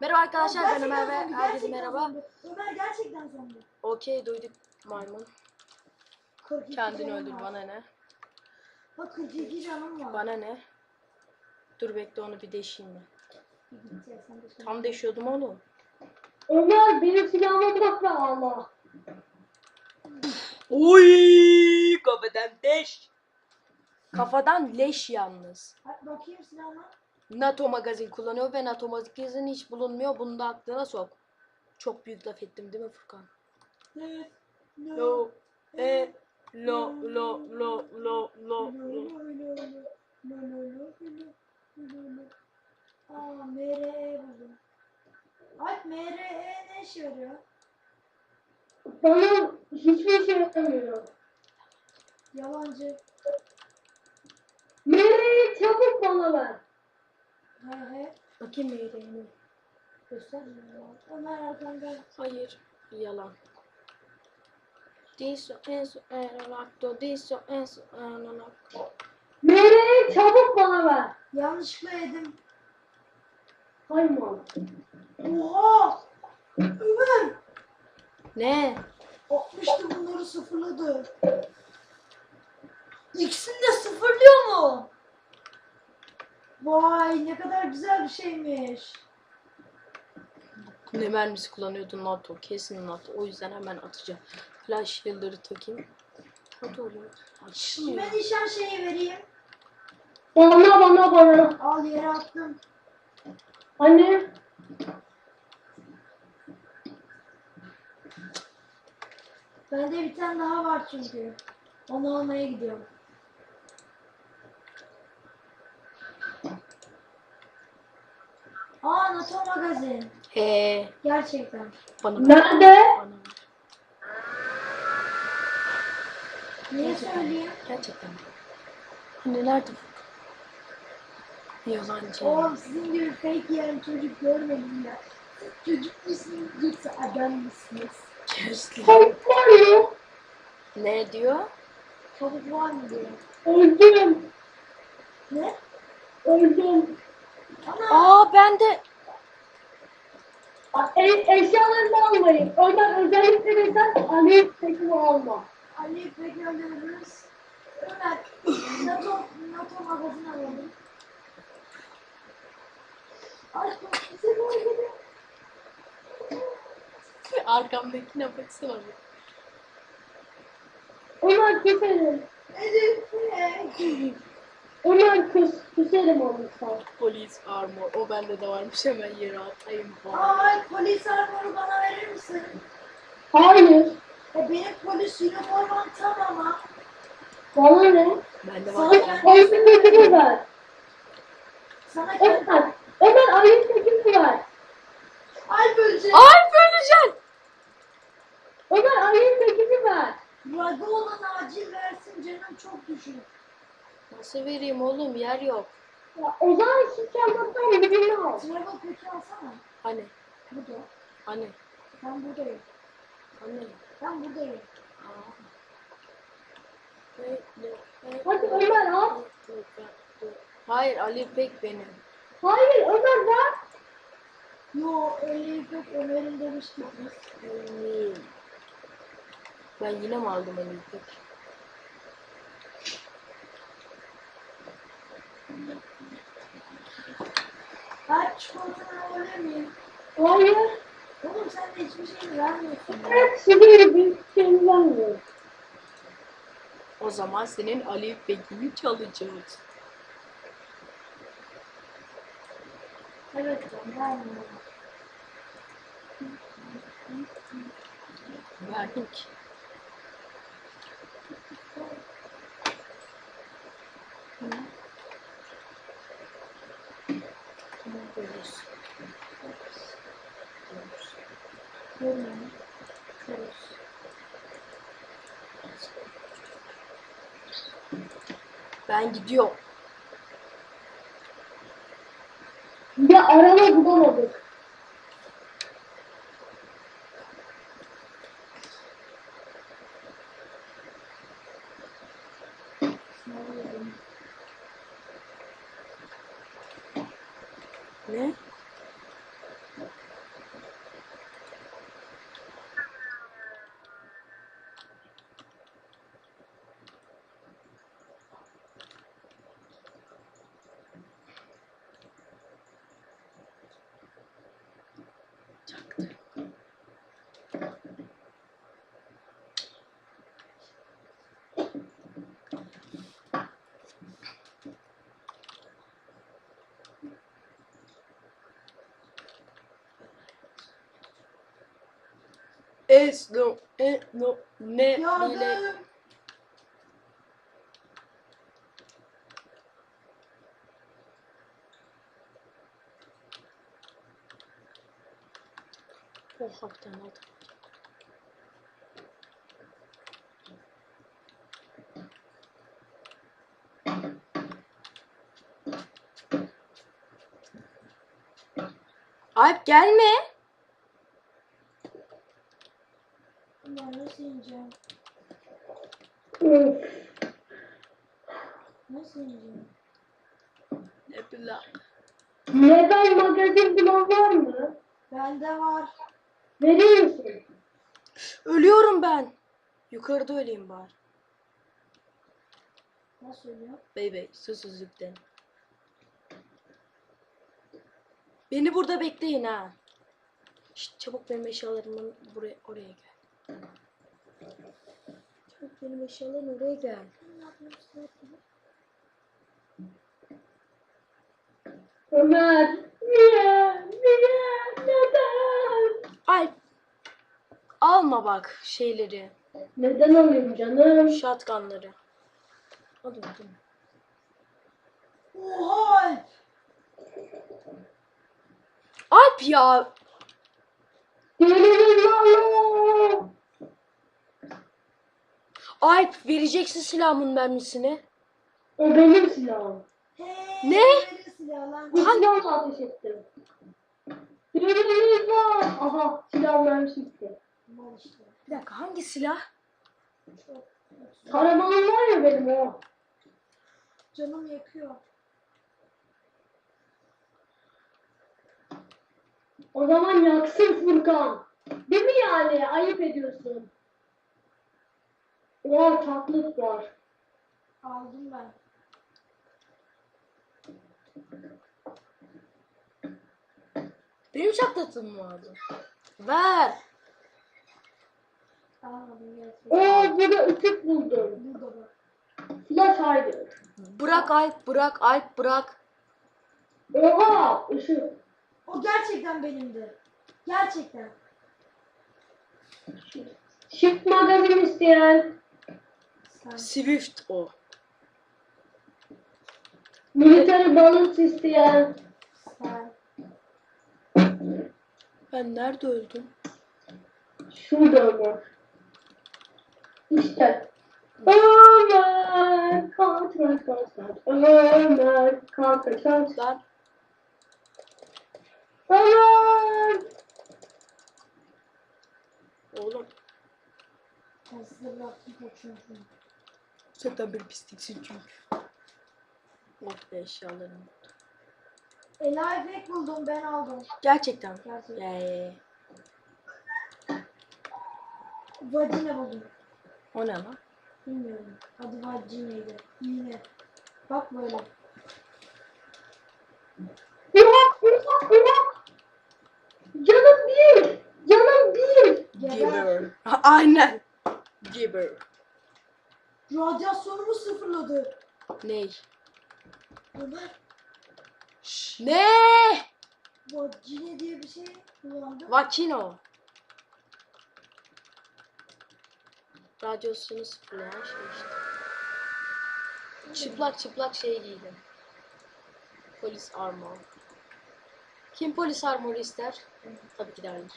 Merhaba arkadaşlar ben Ömer ve herkese merhaba. Ömer gerçekten zombi. Okey duyduk maymun. 42 Kendini öldür bana ne? Bak 42 canım var. Bana ne? Dur bekle onu bir deşeyim şimdi. Tam deşiyordum oğlum. Ömer benim silahıma bakma Allah. Oy kafadan deş. Kafadan leş yalnız. Bakayım silahına. NATO magazin kullanıyor ve NATO magazin hiç bulunmuyor. Bunu da aklına sok. Çok büyük laf ettim değil mi Furkan? Evet. Lo, e, lo, lo, lo, lo, lo, lo. Aa MRE buldum. Alp MRE ne işe yarıyor? Bana hiçbir şey yapamıyor. Yalancı. Nereyi çabuk bana ver. He he. Bakayım neydi? Göster. Ömer arkandan. Hayır. Yalan. Diso enso enolacto diso enso enolacto. Nereyi çabuk bana ver. Yanlışlıkla yedim. Hay mal. Oha! Ömer! Ne? 60'tı bunları sıfırladı. İkisini de sıfırlıyor mu? Vay ne kadar güzel bir şeymiş. Ne mermisi kullanıyordu NATO? Kesin NATO. O yüzden hemen atacağım. Flash yıldırı takayım. Hadi oğlum. Açılmıyor. Kime nişan şeyi vereyim? Bana bana bana. Al yere attım. Anne. Bende bir tane daha var çünkü. Onu almaya gidiyorum. NATO magazin. He. Gerçekten. Bana. Nerede? Bana. Niye söyleyeyim? Gerçekten. Hani nerede? Yalancı. Oğlum sizin gibi fake yiyen çocuk görmedim ya. Çocuk musunuz yoksa adam mısınız? Gözlü. Tavuk var mı? Ne diyor? Tavuk var mı diyor. Öldüm. Ne? Öldüm. Ana! Aa ben de Eşyalarını almayın. Ömer özellikle de sen Ali tekini alma. Ali İpek öldürürüz. Ömer, NATO, NATO magazin alalım. Aşkım, bize ne oldu? arkamdakine baksana bir. Ömer küserim. Elif, Ömer küs, küserim onu sen. Polis armor. O bende de varmış hemen yere atayım falan. Ay, polis armoru bana verir misin? Hayır. E, benim polis üniformam tam ama. Bana ne? Bende Sana var. kendi- Ayıp tekini ver. Sana kendi... Ömer. Ömer ayıp tekini ver. Ay bölecek. Ay böleceksin. Ömer ayıp tekini ver. Ragı olan acil versin canım çok düşük. Nasıl vereyim oğlum yer yok. Ya, o zaman şu çantadan birini al. Travel peki alsana. Hani Burada. hani Ben buradayım. hani. Ben buradayım. Hadi Ömer al. Hayır Ali Pek benim. Hayır Ömer ver. Yo öyle yok Ömer'in demiştik biz. Ben yine mi aldım Ali Pek? Çikolatanı alabilir miyim? Hayır. Oğlum sen de hiçbir şey vermiyorsun. size bir şey. O zaman senin Ali Pek'ini çalacağız. Evet vermiyorum. Verdik. Tamam görüyoruz. Vermiyorum. Evet. Ben gidiyorum. Ya arama bulamadık. Ne? Es no, e no, ne bile. Yardım. Oh hakikaten aldım. Alp gelme. Ya nasıl ineceğim? Of. Nasıl? Ne bileyim. Neden magazin blog var mı? Bende var. Verir misin? Ölüyorum ben. Yukarıda öleyim bari. Nasıl oluyor? Baby susuzluktan. Beni burada bekleyin ha. Şşt, çabuk benim eşyalarımı buraya oraya gel. Çabuk benim eşyalarım oraya gel. Ömer. Niye? Niye? Neden? Alp alma bak şeyleri. Neden alayım canım? Shotgunları. Hadi hadi. Oha! Alp ya. Alp vereceksin silahımın mermisini. O benim silahım. Hey, Ne? Silahlar. Bu silahla ateş ettim. Var. Aha silah mermisi gitti. Mal işte. Bir dakika hangi silah? Karamanım var ya benim o. Canım yakıyor. O zaman yaksın Furkan. Değil mi yani? Ayıp ediyorsun. Oha taklit var. Aldım ben. Benim çatlatım vardı. Ver. Almadım gerçekten. Oo burada ışık buldum. Burada bak. Flash hider. Bırak Alp bırak Alp bırak. Oha ışık. O gerçekten benimdi. Gerçekten. Shift magazin isteyen. Swift o. Military balance isteyen. Ben nerede öldüm? Şurada Ömer. İşte. Ömer. Kontrol kontrol. Ömer. Kontrol kontrol. Lan Ömer. oğlum Ben size bıraktım kaçıyorum. Zaten bir pisliksin çünkü. Of be eşyalarım. Eli Beck buldum ben aldım. Gerçekten. Gerçekten. Ee, Vagina buldum. o ne lan? Bilmiyorum. Adı Vagina'ydı. Yine. Bak böyle. Yok yok yok. Canım bir. Canım bir. Geber. Ha, Aynen. Giver. Radyasyonumu sıfırladı. Ney? Ömer. Ne? Vagina diye bir şey kullandım. Vakino. Radyosunu sıfırlayan şey işte. Çıplak çıplak şey giydim. Polis armor. Kim polis armoru ister? Tabii ki de Ali.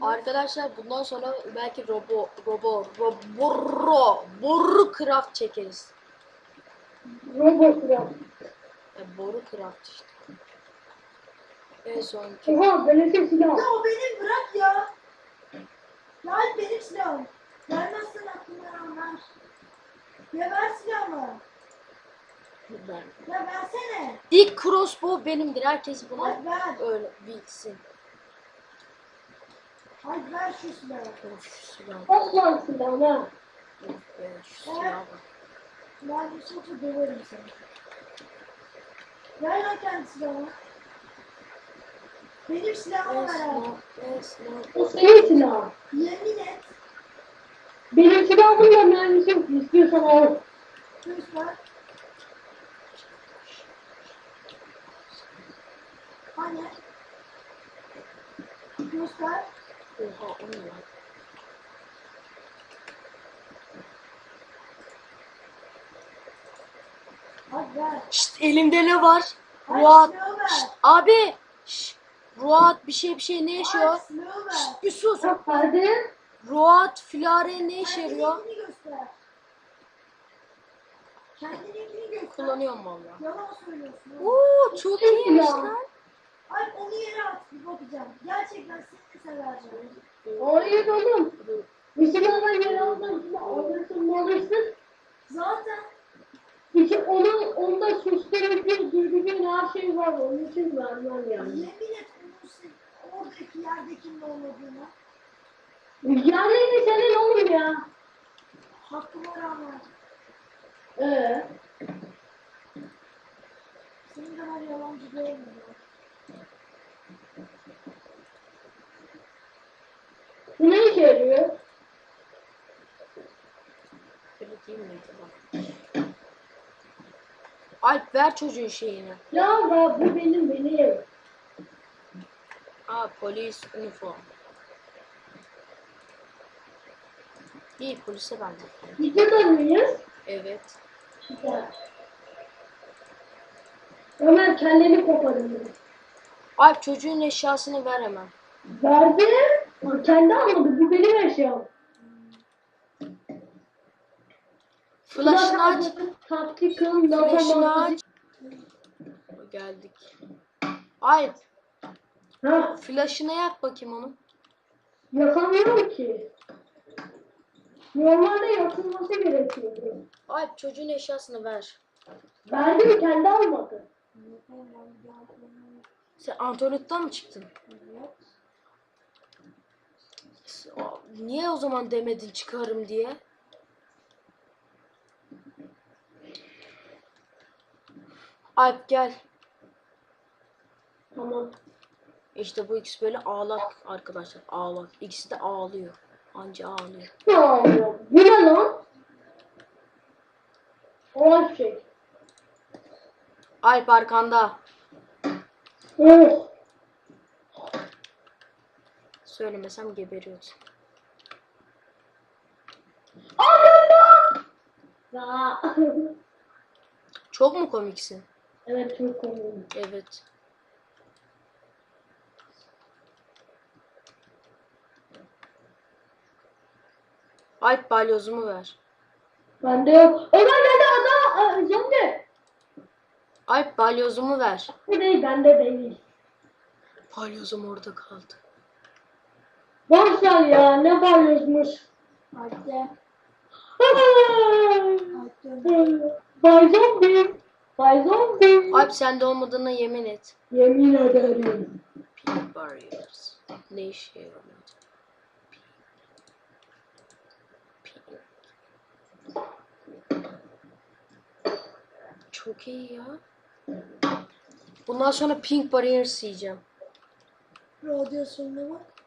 Arkadaşlar bundan sonra belki robo robo robo boru craft çekeriz. Robot ya. E, boru craft işte. En sonki. Oha beleşe silah. Ya o benim bırak ya. Ya benim silahım. Vermezsen aklımdan ver. Ya ver silahımı. Ben. Ya versene. İlk crossbow benimdir. Herkes bunu öyle bilsin. Hadi ver şu silahı. Ver şu silahı. Bak lan silahı ha. Ver şu silahı. Ver bir şey sotu döverim seni. Ver lan kendi silahı. Benim silahım var abi. O senin silahın. Yemin et. Benim silahım da mermisi. Şey İstiyorsan al. Lütfen. Hani? Göster. Ne lan? Hadi ver. Şşt elimde ne var? Ruat. Şşt, abi. Şşt. Ruat bir şey bir şey ne yaşıyor? Şşt, bir sus. Ruat Filare ne işe yarıyor? Kullanıyorum valla. Yalan söylüyorsun. Oo çok iyiymiş lan. Ay onu yere at bir bakacağım. Gerçekten seni severeceğim. Hayır oğlum. Bizim ama yer almasın. Alırsın. Zaten İki, onu, onda susturucu, dürbün her şey var. Onun için vermem yani. yemin et onun oradaki yerdekinin olmadığını. Yani senin oğlum ya. Hakkıma rağmen. Ee, Senin kadar yalancı görmedim. Bu ne işe yarıyor? Miydi lan? Alp ver çocuğun şeyini. Ya da bu benim benim. Aa polis uniform. İyi polise ben de. Videoda mıyız? Evet. Süper. Ömer kendini koparıyor. Alp çocuğun eşyasını ver hemen. Verdi. Ha, Kendi almadı. Bu benim eşyam. Flash'ını aç. Tactical Flash'ını aç. Geldik. Alp Ha, flash'ını yak bakayım onu. yakamıyorum ki. Normalde yakılması gerekiyordu. Alp çocuğun eşyasını ver. Verdim kendi almadı. Sen Antonet'ten mi çıktın? Aa, Niye o zaman demedin çıkarım diye? Alp gel. Tamam. İşte bu ikisi böyle ağlak arkadaşlar. Ağlak. İkisi de ağlıyor. Anca ağlıyor. Ne oluyor? Bu ne lan? O şey. Alp arkanda. Oh. Söylemesem! Ya. Çok mu komiksin? evet çok komik. Evet. Alp balyozumu ver. Bende yok. Ömer bende ada. Aa, Zombi. Alp balyozumu ver. Bu değil bende değil. Balyozum orada kaldı. Boş ver ya ne bağırıyormuş. Hadi. Ay Hadi. Bay zombi. Bay zombi. Alp sende olmadığına yemin et. Yemin ederim. Pink barriers. Ne işe yarıyor? Pink. Çok iyi ya. Bundan sonra pink barriers yiyeceğim. Radyasyonuna bak.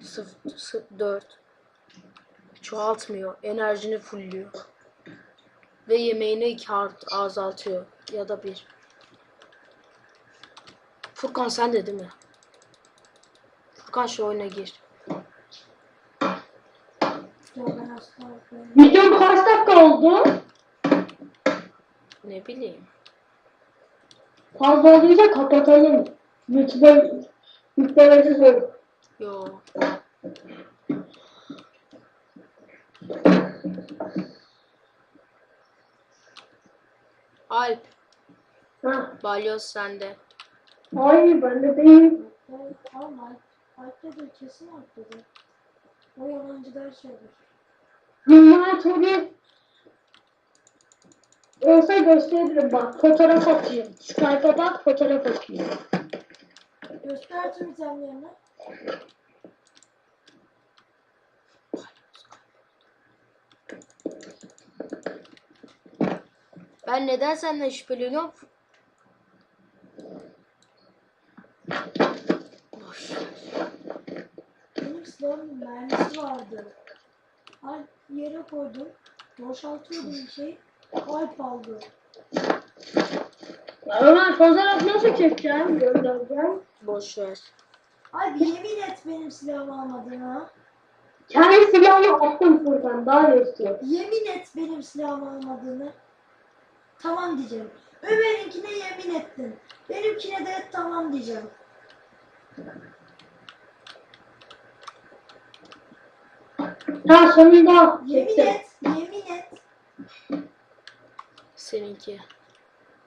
Sıf, sıf, 4. Çoğaltmıyor. Enerjini fullüyor. Ve yemeğini iki art, azaltıyor. Ya da bir. Furkan sen de değil mi? Furkan şu oyuna gir. Ya ben hasta oldum. Video kaç dakika oldu? Ne bileyim. Fazla olduysa kapatalım. Lütfen yüklemesi zor. Yo. Alp, Ha. balyoz sende. Hayır bende değil. Evet, Tamam Alp. Alp'te de kesin Alp'te de. O yalancı ders olur. Bunlar tabi olsa gösteririm bak fotoğraf atayım. Skype'a bak fotoğraf atayım. Göster tüm itemlerini. Ben neden senden şüpheleniyorum? Boş. Benim silahımın mermisi vardı. Alp yere koydum. Boşaltıyordum bir şey. Alp aldı. Ömer fotoğraf nasıl çekeceğim? Göndereceğim. Boş ver. Abi yemin et benim silahımı almadığına. Kendi silahını attım Furkan. Daha ne istiyor? Yemin et benim silahımı almadığını. Tamam diyeceğim. Ömer'inkine yemin ettin. Benimkine de tamam diyeceğim. Ha sonunda. Yemin Bitti. et, yemin et. Seninki.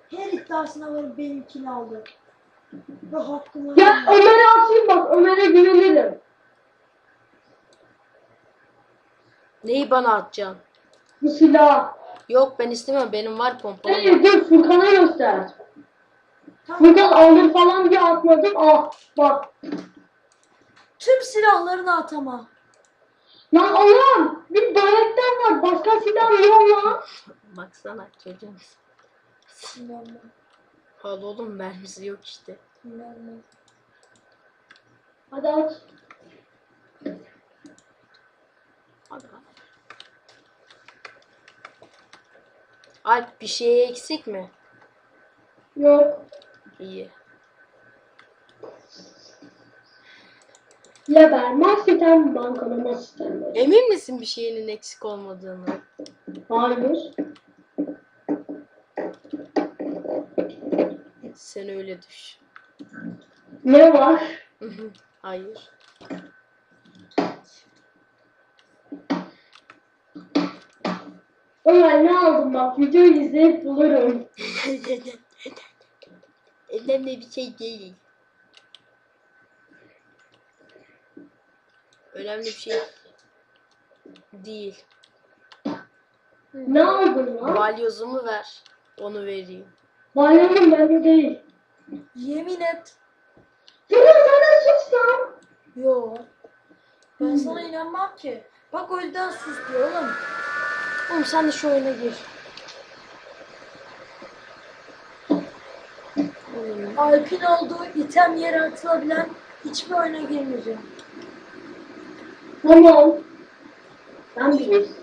Her iddiasına varıp benimkini aldı. Ya. Ömer'e atayım bak. Ömer'e güvenirim. Neyi bana atacaksın? Bu silah. Yok ben istemem. Benim var pompalı. Hayır dur Furkan'a göster. Tamam. Furkan alır falan diye atmadım. Ah bak. Tüm silahlarını atama. Lan oğlum bir bayraktan var. Başka silah yok lan. Baksana çocuğum. Sinirlenme, Al oğlum mermisi yok işte. sinirlenme. Hadi aç. Hadi al. Alp bir şey eksik mi? Yok. İyi. Ya vermez sistem bankalama sistemi. Emin misin bir şeyinin eksik olmadığını? Hayır. Sen öyle düş. Ne var? Hayır. Ömer ne aldım bak videoyu izleyip bulurum. Önemli bir şey değil. Önemli bir şey değil. Ne aldın lan? Balyozumu ver. Onu vereyim. Bayramın bende değil. Yemin et. Furkan sen de sus lan. Yo. Ben sana inanmam ki. Bak o yüzden sus diyor oğlum. Oğlum sen de şu oyuna gir. Alp'in olduğu item yere atılabilen hiçbir oyuna girmeyeceğim. Tamam. Sen bilirsin.